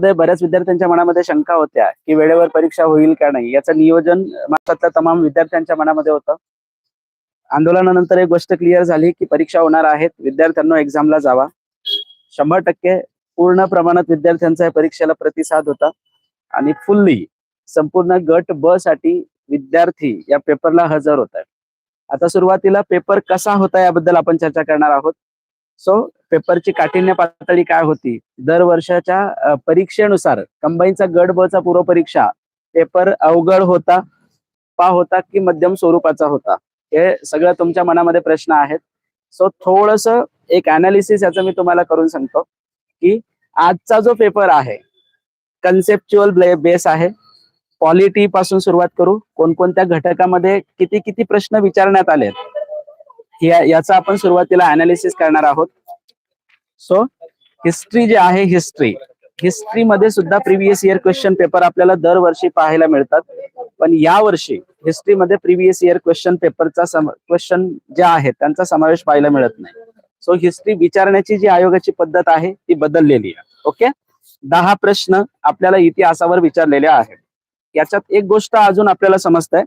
मध्ये बऱ्याच विद्यार्थ्यांच्या मनामध्ये शंका होत्या की वेळेवर परीक्षा होईल का नाही? याचं नियोजन महाराष्ट्रातल्या तमाम विद्यार्थ्यांच्या मनामध्ये होतं. आंदोलनानंतर एक गोष्ट क्लिअर झाली की परीक्षा होणार आहेत. विद्यार्थ्यांना एक्झामला जावा. शंभर टक्के पूर्ण प्रमाणात विद्यार्थ्यांचा या परीक्षेला प्रतिसाद होता. आणि फुल्ली संपूर्ण गट ब साठी विद्यार्थी या पेपरला हजर होत आहेत आता सुरुवातीला पेपर कसा होता याबद्दल आपण चर्चा करणार आहोत. सो पेपरची काठिण्य पातळी काय होती? दर वर्षाच्या परीक्षेनुसार कंबाईनचा गट बचा चा पूर्व परीक्षा पेपर अवघड होता पा होता की मध्यम स्वरूपाचा होता? हे सगळं तुमच्या मनामध्ये प्रश्न आहेत. सो थोडस एक अनालिसिस याचं मी तुम्हाला करून सांगतो की आजचा जो पेपर आहे कन्सेप्च्युअल बेस आहे. पॉलिटी पासून सुरुवात करू कोणकोणत्या घटकामध्ये किती किती प्रश्न विचारण्यात आले याचा आपण सुरुवातीला अनालिसिस करणार आहोत. सो हिस्ट्री जे आहे हिस्ट्री हिस्ट्री मध्ये सुद्धा प्रिव्हियस इयर क्वेश्चन पेपर आपल्याला दरवर्षी पाहायला मिळतात. पण यावर्षी हिस्ट्रीमध्ये प्रिव्हियस इयर क्वेश्चन पेपरचा क्वेश्चन जे आहेत त्यांचा समावेश पाहायला मिळत नाही. सो हिस्ट्री विचारण्याची जी आयोगाची पद्धत आहे ती बदललेली आहे. ओके दहा प्रश्न आपल्याला इतिहासावर विचारलेले आहेत. याच्यात एक गोष्ट अजून आपल्याला समजतंय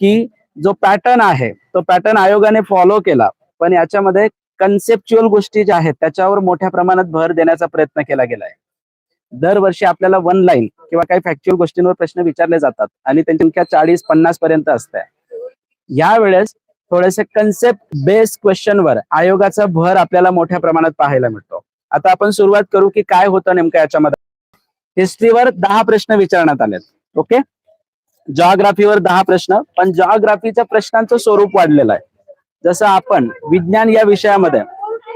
की जो पॅटर्न आहे तो पॅटर्न आयोगाने फॉलो केला. पण याच्यामध्ये कन्सेप्च्युअल गोष्टी ज्या आहेत त्याच्यावर मोठ्या प्रमाणात भर देण्याचा प्रयत्न केला गेलाय. दरवर्षी आपल्याला वन लाईन किंवा काही फॅक्च्युअल गोष्टींवर प्रश्न विचारले जातात आणि त्यांची संख्या चाळीस पन्नास पर्यंत असते. यावेळेस थोडेसे कन्सेप्ट बेस्ड क्वेश्चनवर आयोगाचा भर आपल्याला मोठ्या प्रमाणात पाहायला मिळतो. आता आपण सुरुवात करू की काय होतं नेमकं याच्यामध्ये. हिस्ट्रीवर दहा प्रश्न विचारण्यात आलेत. ओके? जॉग्राफीवर दहा प्रश्न पण जॉग्राफीच्या प्रश्नांचं स्वरूप वाढलेलं आहे. जसं आपण विज्ञान या विषयामध्ये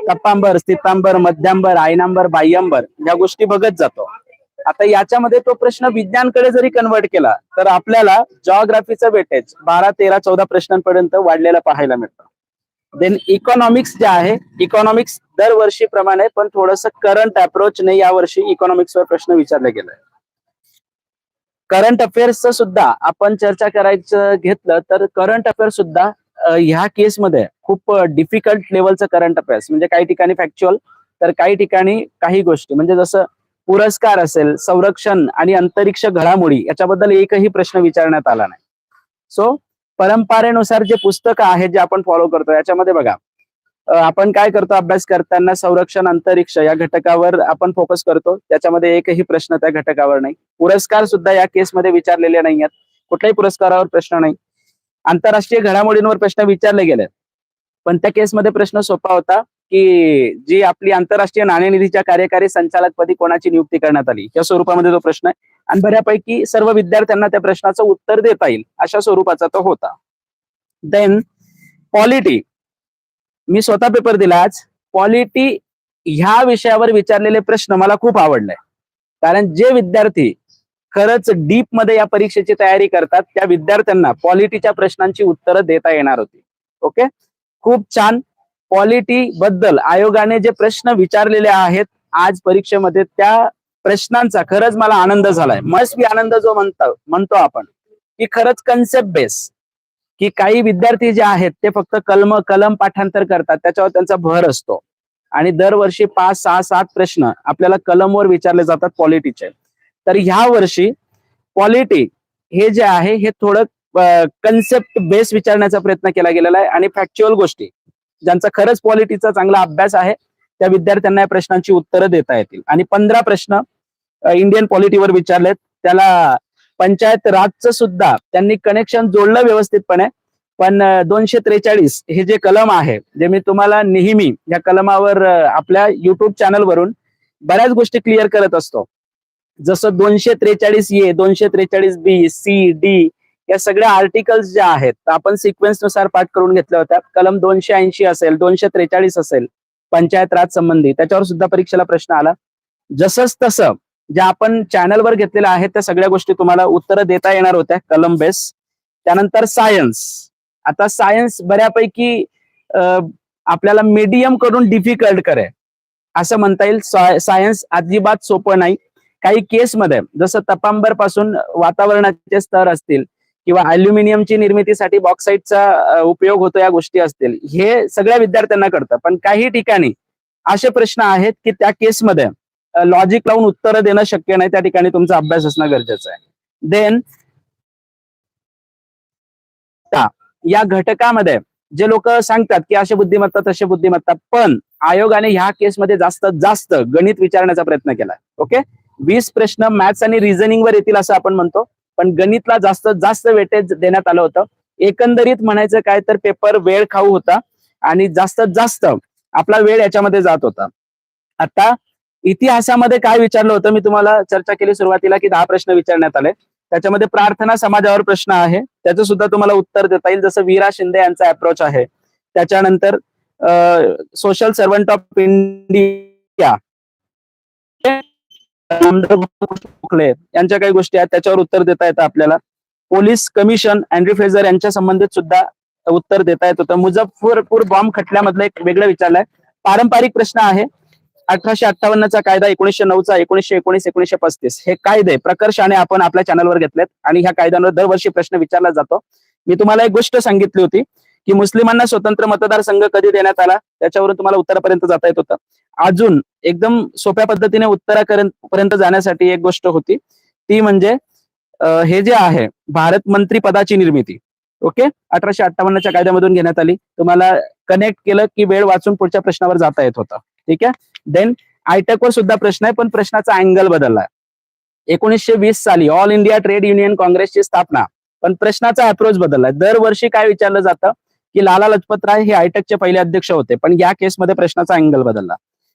टप्पांबर स्थितांबर मध्यांबर आयनांबर बाह्यांबर या गोष्टी बघत जातो. आता याच्यामध्ये तो प्रश्न विज्ञानकडे जरी कन्वर्ट केला तर आपल्याला जॉग्राफीचा वेटेज बारा तेरा चौदा प्रश्नांपर्यंत वाढलेलं पाहायला मिळतं. देन इकॉनॉमिक्स जे आहे इकॉनॉमिक्स दरवर्षीप्रमाणे पण थोडस करंट अप्रोचने यावर्षी इकॉनॉमिक्सवर प्रश्न विचारले गेलाय करंट अफेअर्सचं सुद्धा आपण चर्चा करायचं घेतलं तर करंट अफेअर्स सुद्धा ह्या केसमध्ये खूप डिफिकल्ट लेवलचं करंट अफेअर्स म्हणजे काही ठिकाणी फॅक्च्युअल तर काही ठिकाणी काही गोष्टी. म्हणजे जसं पुरस्कार असेल संरक्षण आणि अंतरिक्ष घडामोडी याच्याबद्दल एकही प्रश्न विचारण्यात आला नाही. सो परंपरेनुसार जे पुस्तकं आहेत जे आपण फॉलो करतो याच्यामध्ये बघा आपण काय करतो अभ्यास करताना संरक्षण अंतरिक्ष या घटकावर आपण फोकस करतो. त्याच्यामध्ये एकही प्रश्न त्या घटकावर नाही. पुरस्कार सुद्धा या केसमध्ये विचारलेले नाही आहेत कुठल्याही पुरस्कारावर प्रश्न नाही. आंतरराष्ट्रीय घडामोडींवर प्रश्न विचारले गेले पण त्या केसमध्ये प्रश्न सोपा होता की जी आपली आंतरराष्ट्रीय नाणेनिधीच्या कार्यकारी संचालकपदी कोणाची नियुक्ती करण्यात आली या स्वरूपामध्ये तो प्रश्न आहे. आणि बऱ्यापैकी सर्व विद्यार्थ्यांना त्या प्रश्नाचं उत्तर देता येईल अशा स्वरूपाचा तो होता. देन पॉलिटी मी स्वतः पेपर दिला आज. पॉलिटी ह्या विषयावर विचारलेले प्रश्न मला खूप आवडले. कारण जे विद्यार्थी खरंच डीपमध्ये या परीक्षेची तयारी करतात. त्या विद्यार्थ्यांना पॉलिटीच्या प्रश्नांची उत्तरं देता येणार होती. ओके खूप छान. पॉलिटी बद्दल आयोगाने जे प्रश्न विचारलेले आहेत आज परीक्षेमध्ये त्या प्रश्नांचा खरंच मला आनंद झालाय. मस्ट बी आनंद जो म्हणतो म्हणतो आपण की खरंच कन्सेप्ट बेस की काही विद्यार्थी जे आहेत ते फक्त कलम कलम पाठांतर करतात त्याच्यावर त्यांचा भर असतो. आणि दरवर्षी पाच सहा सात प्रश्न आपल्याला कलमवर विचारले जातात पॉलिटीचे तर ह्या वर्षी क्वालिटी हे जे आहे हे थोडं कन्सेप्ट बेस विचारण्याचा प्रयत्न केला गेलेला आहे आणि फॅक्च्युअल गोष्टी ज्यांचा खरंच क्वालिटीचा चांगला अभ्यास आहे त्या विद्यार्थ्यांना या प्रश्नांची उत्तरं देता येतील. आणि पंधरा प्रश्न इंडियन पॉलिटीवर विचारलेत. त्याला पंचायत राजचं सुद्धा त्यांनी कनेक्शन जोडलं व्यवस्थितपणे पण दोनशे त्रेचाळीस हे जे कलम आहे जे मी तुम्हाला नेहमी या कलमावर आपल्या युट्यूब चॅनलवरून बऱ्याच गोष्टी क्लिअर करत असतो. जसं दोनशे त्रेचाळीस ए दोनशे त्रेचाळीस बी सी डी या सगळ्या आर्टिकल्स ज्या आहेत आपण सिक्वेन्सनुसार पाठ करून घेतल्या होत्या. कलम दोनशे ऐंशी असेल दोनशे त्रेचाळीस असेल पंचायत राज संबंधी त्याच्यावर सुद्धा परीक्षेला प्रश्न आला. जसंच तसं ज्या आपण चॅनलवर घेतलेल्या आहेत त्या सगळ्या गोष्टी तुम्हाला उत्तरं देता येणार होत्या कलम बेस त्यानंतर सायन्स आता सायन्स बऱ्यापैकी आपल्याला मीडियमकडून डिफिकल्ट करे असं म्हणता येईल. सायन्स अजिबात सोपं नाही. काही केसमध्ये जसं तपांबरपासून वातावरणाचे स्तर असतील किंवा अल्युमिनियमची निर्मितीसाठी बॉक्साईटचा उपयोग होतो या गोष्टी असतील हे सगळ्या विद्यार्थ्यांना कळतं. पण काही ठिकाणी असे प्रश्न आहेत की त्या केसमध्ये लॉजिक लावून उत्तरं देणं शक्य नाही त्या ठिकाणी तुमचा अभ्यास असणं गरजेचं आहे. देन या घटकामध्ये जे लोक सांगतात की असे बुद्धिमत्ता तसे बुद्धिमत्ता पण आयोगाने ह्या केसमध्ये जास्त जास्त गणित विचारण्याचा प्रयत्न केला ओके वीस प्रश्न मॅथ्स आणि रिझनिंग वर येतील असं आपण म्हणतो. पण गणितला जास्तीत जास्त वेटेज देण्यात आलं होतं. एकंदरीत म्हणायचं काय तर पेपर वेळ खाऊ होता. आणि जास्तीत जास्त आपला वेळ याच्यामध्ये जात होता. आता इतिहासामध्ये काय विचारलं होतं? मी तुम्हाला चर्चा केली सुरुवातीला की दहा प्रश्न विचारण्यात आले. त्याच्यामध्ये प्रार्थना समाजावर प्रश्न आहे. त्याचं सुद्धा तुम्हाला उत्तर देता येईल. जसं वीरा शिंदे यांचा अप्रोच आहे. त्याच्यानंतर social servant of India Gokhale यांच्या काही गोष्टी आहेत त्याच्यावर उत्तर देता येतं आपल्याला. पोलीस कमिशन अँड्री फेजर यांच्या संबंधित सुद्धा उत्तर देता येत. होतं मुझफ्फरपूर बॉम्ब खटल्यामधलं एक वेगळं विचारलंय पारंपरिक प्रश्न आहे अठराशे अठ्ठावन्नचा कायदा एकोणीसशे नऊचा एकोणीसशे एकोणीस एकोणीसशे पस्तीस. हे कायदे प्रकर्षाने आपण आपल्या चॅनलवर घेतलेत आणि ह्या कायद्यांवर दरवर्षी प्रश्न विचारला जातो. मी तुम्हाला एक गोष्ट सांगितली होती की मुस्लिमांना स्वतंत्र मतदारसंघ कधी देण्यात आला? त्याच्यावरून तुम्हाला उत्तरापर्यंत जाता येत होतं. अजून एकदम सोप्या पद्धतीने उत्तरापर्यंत जाण्यासाठी एक गोष्ट होती. ती म्हणजे हे जे आहे भारत मंत्री पदाची निर्मिती ओके? अठराशे अठ्ठावन्नच्या कायद्यामधून घेण्यात आली. तुम्हाला कनेक्ट केलं की वेळ वाचून पुढच्या प्रश्नावर जाता येत होता. ठीक आहे? देन आयटेक वर सुद्धा प्रश्न आहे पण प्रश्नाचा अँगल बदललाय एकोणीसशे वीस साली ऑल इंडिया ट्रेड युनियन काँग्रेसची स्थापना पण प्रश्नाचा अप्रोच बदललाय दरवर्षी काय विचारलं जातं? की लाला लजपत राय हे आयटेकचे पहिले अध्यक्ष होते पण या केसमध्ये प्रश्नाचा अँगल बदलला.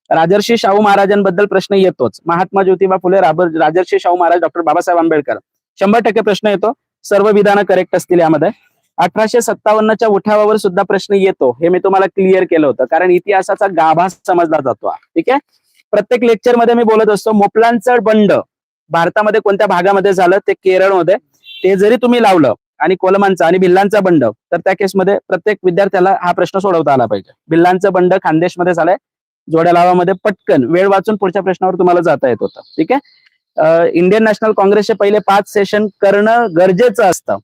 राजर्षी शाहू महाराजांबद्दल प्रश्न येतोच. महात्मा ज्योतिबा फुले राजर्षी शाहू महाराज डॉक्टर बाबासाहेब आंबेडकर. शंभर टक्के प्रश्न येतो. सर्व विधानं करेक्ट असतील यामध्ये. अठराशे सत्तावन्नच्या उठावावर सुद्धा प्रश्न येतो. हे मी तुम्हाला क्लिअर केलं होतं. कारण इतिहासाचा गाभा समजला जातो ठीक आहे? प्रत्येक लेक्चरमध्ये मी बोलत असतो मोपलांचं बंड भारतामध्ये कोणत्या भागामध्ये झालं? ते केरळमध्ये. ते जरी तुम्ही लावलं आणि कोलमांचा आणि भिल्लांचा बंड तर त्या केसमध्ये प्रत्येक विद्यार्थ्याला हा प्रश्न सोडवता आला पाहिजे. भिल्लांचं बंड खानदेशमध्ये झालंय. जोड्या लावामध्ये पटकन वेळ वाचून पुढच्या प्रश्नावर तुम्हाला जाता येत होतं. ठीक आहे? इंडियन नॅशनल काँग्रेसचे पहिले पाच सेशन करणं गरजेचं असतं.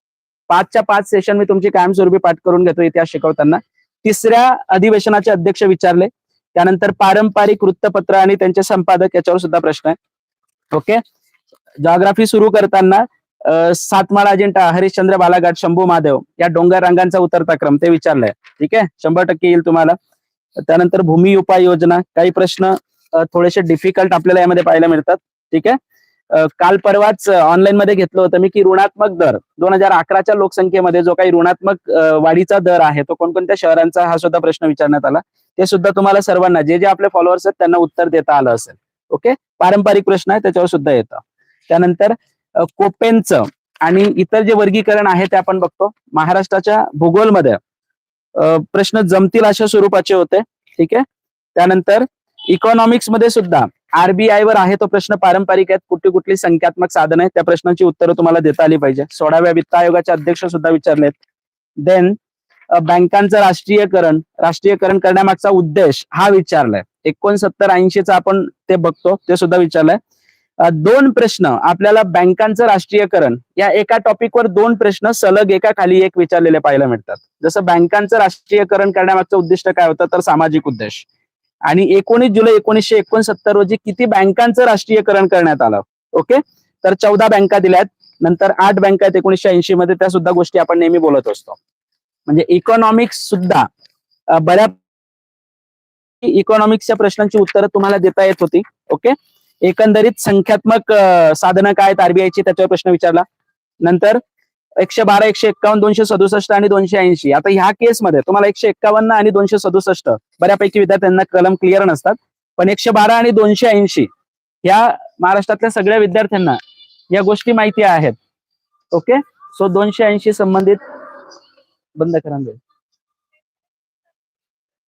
पाचच्या पाच सेशन मी तुमची कायमस्वरूपी पाठ करून घेतो इतिहास शिकवताना. तिसऱ्या अधिवेशनाचे अध्यक्ष विचारले. त्यानंतर पारंपरिक वृत्तपत्र आणि त्यांचे संपादक याच्यावर सुद्धा प्रश्न आहे. ओके? जॉग्राफी सुरू करताना सातमाळा अजिंठा हरिश्चंद्र बालाघाट शंभू महादेव या डोंगर रंगांचा उतरता क्रम ते विचारलंय. ठीक आहे? शंभर टक्के येईल तुम्हाला. त्यानंतर भूमी उपाय योजना काही प्रश्न थोडेसे डिफिकल्ट आपल्याला यामध्ये पाहायला मिळतात. ठीक आहे? काल परवाच ऑनलाईन मध्ये घेतलं होतं मी की ऋणात्मक दर दोन हजार अकराच्या लोकसंख्येमध्ये जो काही ऋणात्मक वाढीचा दर आहे तो कोणकोणत्या शहरांचा हा सुद्धा प्रश्न विचारण्यात आला. ते सुद्धा तुम्हाला सर्वांना जे जे आपले फॉलोअर्स आहेत त्यांना उत्तर देता आलं असेल. ओके? पारंपरिक प्रश्न आहे त्याच्यावर सुद्धा येतं. त्यानंतर कोपेनचं आणि इतर जे वर्गीकरण आहे ते आपण बघतो. महाराष्ट्राच्या भूगोलमध्ये प्रश्न जमतील अशा स्वरूपाचे होते. ठीक आहे? त्यानंतर इकॉनॉमिक्समध्ये सुद्धा आरबीआय वर आहे तो प्रश्न पारंपरिक आहेत. कुठली कुठली संख्यात्मक साधन आहेत? त्या प्रश्नाची उत्तरं तुम्हाला देता आली पाहिजे. सोळाव्या वित्त आयोगाचे अध्यक्ष सुद्धा विचारलेत. देन बँकांचं राष्ट्रीयकरण राष्ट्रीयकरण करण्यामागचा उद्देश हा विचारलाय. एकोणसत्तर ऐंशीचा आपण ते बघतो ते सुद्धा विचारलंय. दोन प्रश्न आपल्याला बँकांचं राष्ट्रीयकरण या एका टॉपिकवर दोन प्रश्न सलग एका खाली एक विचारलेले पाहायला मिळतात. जसं बँकांचं राष्ट्रीयकरण करण्यामागचं उद्दिष्ट काय होतं तर सामाजिक उद्देश. आणि एकोणीस जुलै एकोणीसशे एकोणसत्तर रोजी किती बँकांचं राष्ट्रीयकरण करण्यात आलं? ओके? तर चौदा बँका दिल्यात नंतर आठ बँका आहेत एकोणीसशे ऐंशी मध्ये त्या सुद्धा गोष्टी आपण नेहमी बोलत असतो. म्हणजे इकॉनॉमिक्स सुद्धा बऱ्या इकॉनॉमिक्सच्या प्रश्नांची उत्तरं तुम्हाला देता येत होती. ओके? एकंदरीत संख्यात्मक साधनं काय आहेत आरबीआयची त्याच्यावर प्रश्न विचारला. नंतर एकशे बारा एकशे एक्कावन्न दोनशे सदुसष्ट आणि दोनशे ऐंशी. आता ह्या केसमध्ये तुम्हाला एकशे एक्कावन्न आणि दोनशे सदुसष्ट बऱ्यापैकी विद्यार्थ्यांना कलम क्लिअर नसतात. पण एकशे बारा आणि दोनशे ऐंशी ह्या महाराष्ट्रातल्या सगळ्या विद्यार्थ्यांना या गोष्टी माहिती आहेत. ओके? सो दोनशे ऐंशी संबंधित बंद करा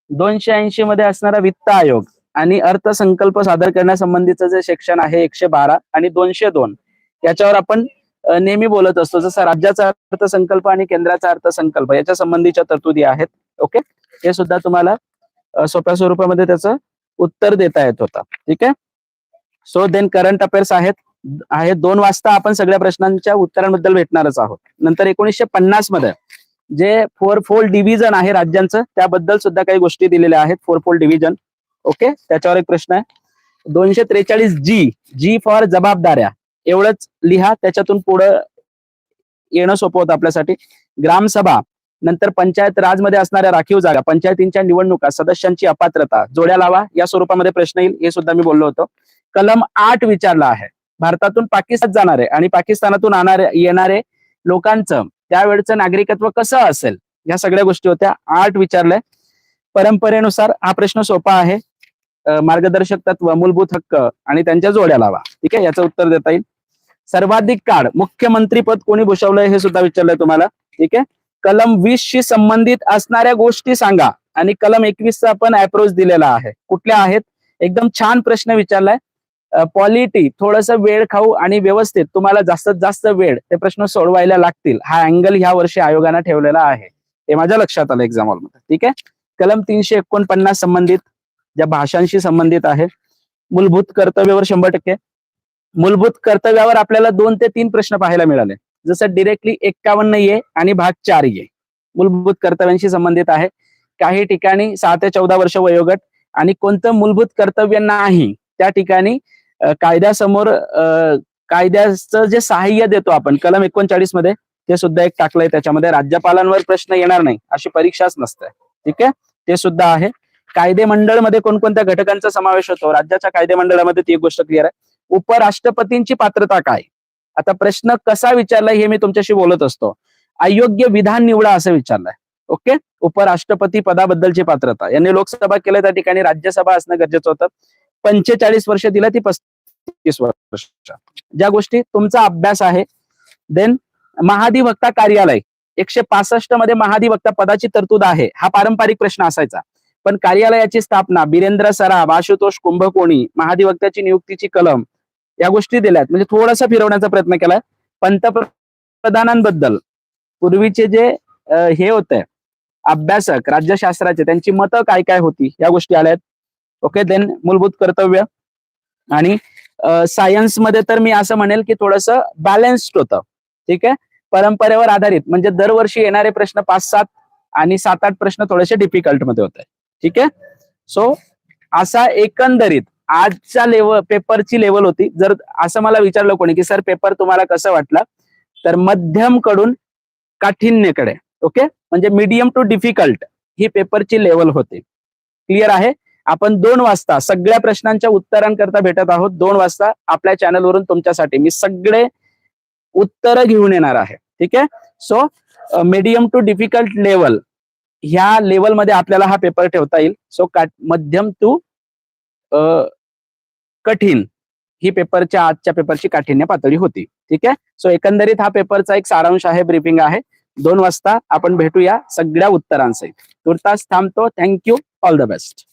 दोनशे ऐंशी मध्ये असणारा वित्त आयोग आणि अर्थसंकल्प सादर करण्यासंबंधीचं जे सेक्शन आहे एकशे बारा आणि दोनशे दोन याच्यावर आपण नेहमी बोलत असतो. जसं राज्याचा अर्थसंकल्प आणि केंद्राचा अर्थसंकल्प याच्या संबंधीच्या तरतुदी आहेत. ओके? हे सुद्धा तुम्हाला सोप्या स्वरूपामध्ये त्याचं उत्तर देता येत होता. ठीक आहे? सो देन करंट अफेअर्स आहेत आहेत दोन वाजता आपण सगळ्या प्रश्नांच्या उत्तरांबद्दल भेटणारच आहोत. नंतर एकोणीसशे पन्नासमध्ये जे फोर फोल डिव्हिजन आहे राज्यांचं त्याबद्दल सुद्धा काही गोष्टी दिलेल्या आहेत. फोर फोल डिव्हिजन ओके? त्याच्यावर एक प्रश्न आहे. दोनशे त्रेचाळीस जी जी फॉर जबाबदाऱ्या. एवढंच लिहा त्याच्यातून पुढं येणं सोपं होतं आपल्यासाठी. ग्रामसभा नंतर पंचायत राजमध्ये असणाऱ्या राखीव जागा पंचायतींच्या निवडणुका सदस्यांची अपात्रता जोड्या लावा या स्वरूपामध्ये प्रश्न येईल हे सुद्धा मी बोललो होतो. कलम आठ विचारला आहे. भारतातून पाकिस्तान जाणारे आणि पाकिस्तानातून आणणारे येणारे लोकांचं त्यावेळचं नागरिकत्व कसं असेल? या सगळ्या गोष्टी होत्या. आठ विचारलंय. परंपरेनुसार हा प्रश्न सोपा आहे. मार्गदर्शक तत्व मूलभूत हक्क आणि त्यांच्या जोड्या लावा. ठीक आहे? याचं उत्तर देता येईल. सर्वाधिक काळ मुख्यमंत्री पद कोणी भूषवलंय हे सुद्धा विचारलंय तुम्हाला. ठीक आहे? कलम वीस शी संबंधित असणाऱ्या गोष्टी सांगा. आणि कलम एकवीसचा आपण अप्रोच दिलेला आहे. कुठल्या आहेत? एकदम छान प्रश्न विचारलाय. पॉलिटी थोडस वेळ खाऊ आणि व्यवस्थित. तुम्हाला जास्तीत जास्त वेळ ते प्रश्न सोडवायला लागतील. हा अँगल ह्या वर्षी आयोगानं ठेवलेला आहे. हे माझ्या लक्षात आलं एक्झाम हॉलमध्ये ठीक आहे? कलम तीनशे एकोणपन्नास संबंधित ज्या भाषांशी संबंधित आहे. मूलभूत कर्तव्यावर शंभर टक्के. मूलभूत कर्तव्यावर आपल्याला दोन ते तीन प्रश्न पाहायला मिळाले. जसं डिरेक्टली एक्कावन्न ये आणि भाग चार ये. मूलभूत कर्तव्यांशी संबंधित आहे. काही ठिकाणी सहा ते चौदा वर्ष वयोगट आणि कोणतं मूलभूत कर्तव्य नाही त्या ठिकाणी कायद्यासमोर कायद्याचं जे सहाय्य देतो आपण कलम एकोणचाळीसमध्ये ते सुद्धा एक टाकलंय त्याच्यामध्ये राज्यपालांवर प्रश्न येणार नाही अशी परीक्षाच नसते. ठीक आहे? ते सुद्धा आहे. कायदे मंडळमध्ये कोणकोणत्या घटकांचा समावेश होतो? राज्याच्या कायदे मंडळामध्ये ती एक गोष्ट क्लिअर आहे. उपराष्ट्रपतींची पात्रता काय? आता प्रश्न कसा विचारलाय हे मी तुमच्याशी बोलत असतो. अयोग्य विधान निवडा असं विचारलंय. ओके? उपराष्ट्रपती पदाबद्दलची पात्रता. यांनी लोकसभा केलं त्या ठिकाणी राज्यसभा असणं गरजेचं होतं. पंचेचाळीस वर्ष दिला ती पस्तीस वर्ष. ज्या गोष्टी तुमचा अभ्यास आहे. देन महाधिवक्ता कार्यालय. एकशे पासष्टमध्ये महाधिवक्ता पदाची तरतूद आहे. हा पारंपरिक प्रश्न असायचा. पण कार्यालयाची स्थापना बिरेंद्र सराफ आशुतोष कुंभकोणी महाधिवक्त्याची नियुक्तीची कलम या गोष्टी दिल्यात. म्हणजे थोडासा फिरवण्याचा प्रयत्न केलाय. पंतप्रधानांबद्दल पूर्वीचे जे हे होते अभ्यासक राज्यशास्त्राचे त्यांची मतं काय काय होती या गोष्टी आल्यात. ओके देन मूलभूत कर्तव्य. आणि सायन्समध्ये तर मी असं म्हणेल की थोडस बॅलन्स्ड होतं. ठीक आहे? परंपरेवर आधारित. म्हणजे दरवर्षी येणारे प्रश्न पाच सात आणि सात आठ प्रश्न थोडेसे डिफिकल्टमध्ये होते. ठीक आहे? सो असा एकंदरीत आजच्या लेवल पेपरची लेवल होती. जर असं मला विचारलं कोणी की सर पेपर तुम्हाला कसं वाटलं? तर मध्यमकडून काठिण्यकडे ओके म्हणजे मीडियम टू डिफिकल्ट ही पेपरची लेवल होती. क्लिअर आहे? आपण दोन वाजता सगळ्या प्रश्नांच्या उत्तरांकरता भेटत आहोत. दोन वाजता आपल्या चॅनलवरून तुमच्यासाठी मी सगळे उत्तर घेऊन येणार आहे. ठीक आहे? So medium to difficult level ह्या लेवलमध्ये आपल्याला हा पेपर ठेवता येईल. सो मध्यम टू कठीण ही पेपरच्या आजच्या पेपरची काठिण्य पातळी होती. ठीक आहे? सो एकंदरीत हा पेपरचा एक सारांश आहे ब्रीफिंग आहे. दोन वाजता आपण भेटूया सगळ्या उत्तरांसहित. तुर्तास थांबतो. Thank you all the best